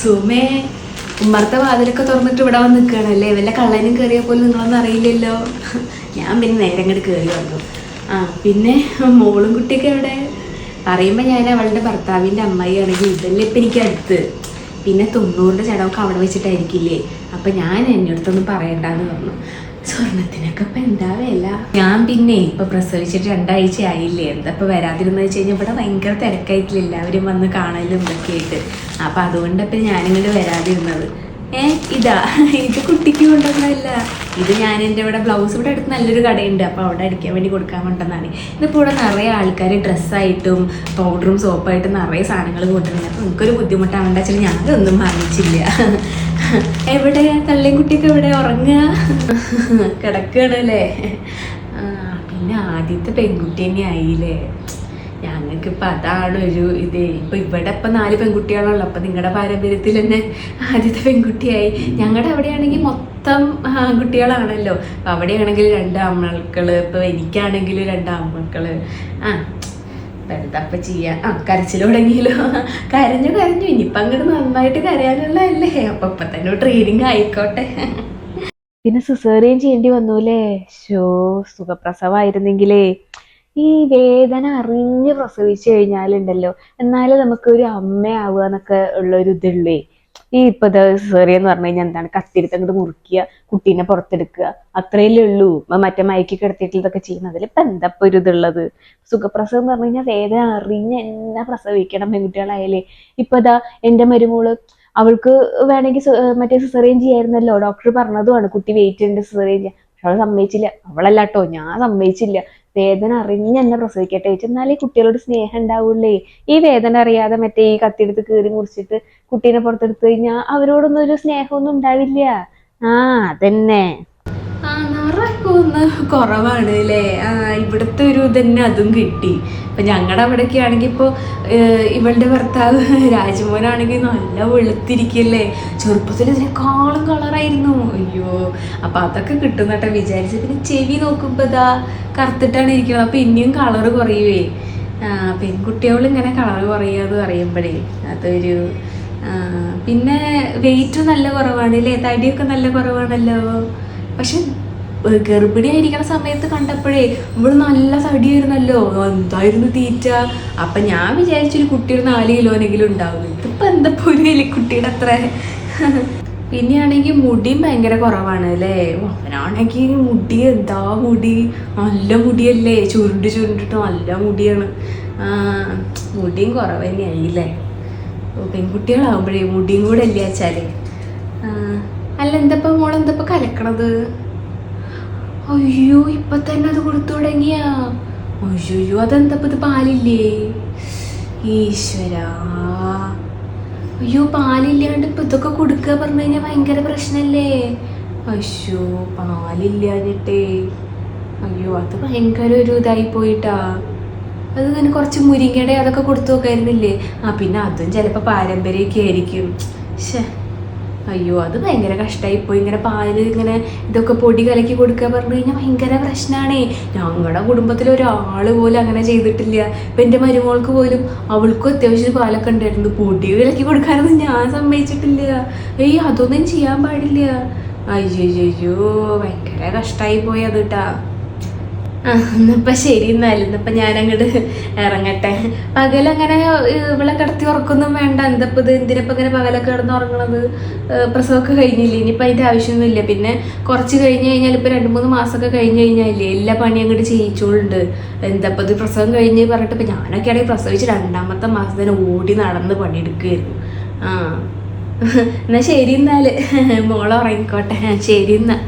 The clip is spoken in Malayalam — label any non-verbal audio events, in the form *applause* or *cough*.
സുമേ ഉമ്മർത്തെ വാതിലൊക്കെ തുറന്നിട്ട് ഇവിടെ വന്ന് നിൽക്കുകയാണല്ലേ? വല്ല കള്ളനും കയറിയ പോലും നിങ്ങളൊന്നും അറിയില്ലല്ലോ. ഞാൻ പിന്നെ നേരെ ഇങ്ങോട്ട് കയറി വന്നു. ആ പിന്നെ മോളും കുട്ടിയൊക്കെ എവിടെ? പറയുമ്പോൾ ഞാൻ അവളുടെ ഭർത്താവിന്റെ അമ്മായിയാണെങ്കിൽ ഇതല്ലേ ഇപ്പം എനിക്ക് അടുത്ത്. പിന്നെ തൊണ്ണൂറിന്റെ ചടവൊക്കെ അവിടെ വെച്ചിട്ടായിരിക്കില്ലേ? അപ്പം ഞാൻ എന്നോടത്തൊന്നും പറയണ്ടെന്ന് പറഞ്ഞു. സ്വർണത്തിനൊക്കെ ഇപ്പൊ എന്താ വില? ഞാൻ പിന്നെ ഇപ്പൊ പ്രസവിച്ചിട്ട് രണ്ടാഴ്ച ആയില്ലേ. എന്താ ഇപ്പൊ വരാതിരുന്നത് വെച്ച് കഴിഞ്ഞാൽ ഇവിടെ ഭയങ്കര തിരക്കായിട്ടില്ല. എല്ലാവരും വന്ന് കാണലും ഇതൊക്കെ ആയിട്ട്. അപ്പൊ അതുകൊണ്ടപ്പോ ഞാനിങ്ങോട്ട് വരാതിരുന്നത്. ഏ ഇതാ. ഇത് കുട്ടിക്ക് കൊണ്ടുവന്നല്ല ഇത് ഞാൻ എന്റെ ഇവിടെ ബ്ലൗസ് ഇവിടെ അടുത്ത് നല്ലൊരു കടയുണ്ട്. അപ്പോൾ അവിടെ അടിക്കാൻ വേണ്ടി കൊടുക്കാൻ കൊണ്ടുവന്നതാണ്. ഇതിപ്പോൾ ഇവിടെ നിറയെ ആൾക്കാർ ഡ്രസ്സായിട്ടും പൗഡറും സോപ്പായിട്ടും നിറയെ സാധനങ്ങൾ കൊണ്ടുവരുന്നത്. അപ്പോൾ എനിക്കൊരു ബുദ്ധിമുട്ടാവേണ്ട വെച്ചാൽ ഞാനൊന്നും വാങ്ങിച്ചില്ല *laughs* എവിടെ? തള്ളിയും കുട്ടിയൊക്കെ എവിടെ? ഉറങ്ങുക. *laughs* കിടക്കുകയാണല്ലേ പിന്നെ ആദ്യത്തെ പെൺകുട്ടി തന്നെ ആയില്ലേ? ഞങ്ങൾക്കിപ്പോൾ അതാണ് ഒരു ഇത്. ഇപ്പൊ ഇവിടെ ഇപ്പം നാല് പെൺകുട്ടികളുള്ളു അപ്പം നിങ്ങളുടെ പാരമ്പര്യത്തിൽ തന്നെ ആദ്യത്തെ പെൺകുട്ടിയായി. ഞങ്ങളുടെ അവിടെയാണെങ്കിൽ മൊത്തം ആൺകുട്ടികളാണല്ലോ. അപ്പൊ അവിടെയാണെങ്കിൽ രണ്ട് ആൺമക്കൾ ഇപ്പം എനിക്കാണെങ്കിൽ രണ്ട് ആൺമക്കൾ ആ എന്താ ചെയ്യാ. ആ കരച്ചിൽ തുടങ്ങിയല്ലോ കരഞ്ഞു കരഞ്ഞു. ഇനിയിപ്പം അങ്ങോട്ട് നന്നായിട്ട് കരയാനുള്ളതല്ലേ. അപ്പം ഇപ്പം തന്നെ ട്രെയിനിങ് ആയിക്കോട്ടെ. പിന്നെ സിസേറിയൻ ചെയ്യേണ്ടി വന്നു അല്ലേ ഷോ സുഖപ്രസവായിരുന്നെങ്കിലേ. ഈ വേദന അറിഞ്ഞ് പ്രസവിച്ചു കഴിഞ്ഞാലുണ്ടല്ലോ. എന്നാലും നമുക്ക് ഒരു അമ്മയാവുക എന്നൊക്കെ ഉള്ളൊരു ഇതുള്ളേ ഈ ഇപ്പൊ സിസേറിയ എന്ന് പറഞ്ഞു കഴിഞ്ഞാൽ എന്താണ് കത്തിരുത്ത് അങ്ങോട്ട് മുറിക്കുക കുട്ടീനെ പുറത്തെടുക്കുക. അത്രയല്ലേ ഉള്ളൂ. മറ്റേ മയക്കി കിടത്തിയിട്ടുള്ളതൊക്കെ ചെയ്യുന്നതിൽ ഇപ്പൊ എന്താ ഒരു ഇതുള്ളത്? സുഖപ്രസവം എന്ന് പറഞ്ഞു കഴിഞ്ഞാൽ വേദന അറിഞ്ഞ് എന്നാ പ്രസവിക്കണം പെൺകുട്ടികളായാലേ. ഇപ്പൊ ഇതാ എന്റെ മരുമോൾ അവൾക്ക് വേണമെങ്കിൽ മറ്റേ സിസേറിയൻ ചെയ്യായിരുന്നല്ലോ. ഡോക്ടർ പറഞ്ഞതുമാണ് കുട്ടി വെയിറ്റ് ഉണ്ട് സിസേറിയൻ ചെയ്യാൻ. പക്ഷെ അവൾ സമ്മതിച്ചില്ല. അവളല്ലാട്ടോ ഞാൻ സമ്മതിച്ചില്ല. വേദന അറിഞ്ഞ് എന്നെ പ്രസവിക്കട്ടെ. ചേച്ചി എന്നാലേ കുട്ടികളോട് സ്നേഹം ഉണ്ടാവുള്ളേ. ഈ വേദന അറിയാതെ മറ്റേ ഈ കത്തിയെടുത്ത് കീറി മുറിച്ചിട്ട് കുട്ടീനെ പുറത്തെടുത്ത് കഴിഞ്ഞാൽ അവരോടൊന്നും ഒരു സ്നേഹമൊന്നും ഉണ്ടാവില്ല. ആ അതന്നെ. ആ ഒന്ന് കുറവാണ് അല്ലേ ഇവിടുത്തെ ഒരു തന്നെ അതും കിട്ടി. അപ്പം ഞങ്ങളുടെ അവിടെയൊക്കെ ആണെങ്കിൽ ഇപ്പോൾ ഇവളുടെ ഭർത്താവ് രാജമോനാണെങ്കിൽ നല്ല വെളുത്തിരിക്കല്ലേ? ചെറുപ്പത്തിൽ ഇതിനേക്കാളും കളറായിരുന്നു. അയ്യോ അപ്പം അതൊക്കെ കിട്ടും കേട്ടോ. വിചാരിച്ച് പിന്നെ ചെവി നോക്കുമ്പോൾ ഇതാ കറുത്തിട്ടാണ് ഇരിക്കുന്നത് അപ്പം ഇനിയും കളറ് കുറയുവേ. പെൺകുട്ടികൾ ഇങ്ങനെ കളറ് കുറയാന്ന് പറയുമ്പോഴേ അതൊരു പിന്നെ വെയിറ്റ് നല്ല കുറവാണ് അല്ലേ തടിയൊക്കെ നല്ല കുറവാണല്ലോ. പക്ഷെ ഏർ ഗർഭിണിയായിരിക്കണ സമയത്ത് കണ്ടപ്പോഴേ ഇവൾ നല്ല തടിയായിരുന്നല്ലോ. എന്തായിരുന്നു തീറ്റ? അപ്പൊ ഞാൻ വിചാരിച്ചൊരു കുട്ടി ഒരു നാല് കിലോനെങ്കിലും ഉണ്ടാവും. ഇതിപ്പോ എന്താ ഒരു എലിക്കുട്ടിയുടെ അത്ര? പിന്നെയാണെങ്കിൽ മുടിയും ഭയങ്കര കുറവാണ് അല്ലേ? അവനാണെങ്കിൽ മുടി എന്താ മുടി? നല്ല മുടിയല്ലേ? ചുരുണ്ട് ചുരുണ്ടിട്ട് നല്ല മുടിയാണ്. മുടിയും കുറവ് തന്നെയായില്ലേ? ഓ, പെൺകുട്ടികളാവുമ്പോഴേ മുടിയും കൂടെ അല്ലേ വെച്ചാൽ. അല്ല എന്തപ്പോ മോൾ എന്തപ്പോ കലക്കണത്? അയ്യോ ഇപ്പൊ തന്നെ അത് കൊടുത്തു തുടങ്ങിയ? അയ്യോ അതെന്തപ്പോ ഇത് പാലില്ലേ? ഈശ്വര. അയ്യോ പാലില്ലാണ്ട് ഇപ്പൊ ഇതൊക്കെ കൊടുക്കുക പറഞ്ഞു കഴിഞ്ഞാൽ ഭയങ്കര പ്രശ്നല്ലേ? അയ്യോ പാലില്ലാഞ്ഞിട്ടേ. അയ്യോ അത് ഭയങ്കര ഒരു ഇതായി പോയിട്ടാ. അത് ഇങ്ങനെ കുറച്ച് മുരിങ്ങടെ അതൊക്കെ കൊടുത്തു നോക്കായിരുന്നില്ലേ ആ പിന്നെ അതും ചിലപ്പോൾ പാരമ്പര്യമൊക്കെ ആയിരിക്കും. ശ്ശേ. അയ്യോ അത് ഭയങ്കര കഷ്ടമായി പോയി. ഇങ്ങനെ പാൽ ഇങ്ങനെ ഇതൊക്കെ പൊടി കലക്കി കൊടുക്കുക പറഞ്ഞു കഴിഞ്ഞാൽ ഭയങ്കര പ്രശ്നമാണേ ഞങ്ങളുടെ കുടുംബത്തിൽ ഒരാൾ പോലും അങ്ങനെ ചെയ്തിട്ടില്ല. ഇപ്പം എന്റെ മരുമോൾക്ക് പോലും അവൾക്കും അത്യാവശ്യം പാലൊക്കെ ഉണ്ടായിരുന്നു. പൊടി കലക്കി കൊടുക്കാനൊന്നും ഞാൻ സമ്മതിച്ചിട്ടില്ല. ഏയ് അതൊന്നും ചെയ്യാൻ പാടില്ല. അയ്യോ അയ്യോ ഭയങ്കര കഷ്ടമായി പോയി അത് കേട്ടാ ആ ഇന്നിപ്പം ശരി എന്നാലും ഇന്നിപ്പം ഞാൻ അങ്ങോട്ട് ഇറങ്ങട്ടെ. പകലങ്ങനെ ഇവിടെ കിടത്തി ഉറക്കൊന്നും വേണ്ട. എന്തപ്പോൾ ഇത്? എന്തിനപ്പം ഇങ്ങനെ പകലൊക്കെ കിടന്ന് ഉറങ്ങണത്? പ്രസവമൊക്കെ കഴിഞ്ഞില്ലേ? ഇനിയിപ്പോൾ അതിന്റെ ആവശ്യമൊന്നുമില്ല. പിന്നെ കുറച്ച് കഴിഞ്ഞ് കഴിഞ്ഞാൽ ഇപ്പോൾ രണ്ട് മൂന്ന് മാസമൊക്കെ കഴിഞ്ഞ് കഴിഞ്ഞാലേ എല്ലാ പണിയും അങ്ങോട്ട് ചെയ്യിച്ചോളുണ്ട്. എന്തപ്പോൾ ഇത്? പ്രസവം കഴിഞ്ഞ് പറഞ്ഞിട്ട് ഇപ്പം ഞാനൊക്കെ ആണെങ്കിൽ പ്രസവിച്ച് രണ്ടാമത്തെ മാസം തന്നെ ഓടി നടന്ന് പണിയെടുക്കുമായിരുന്നു ആ. എന്നാൽ ശരി എന്നാൽ മോളെ ഉറങ്ങിക്കോട്ടെ. ശരി എന്നാൽ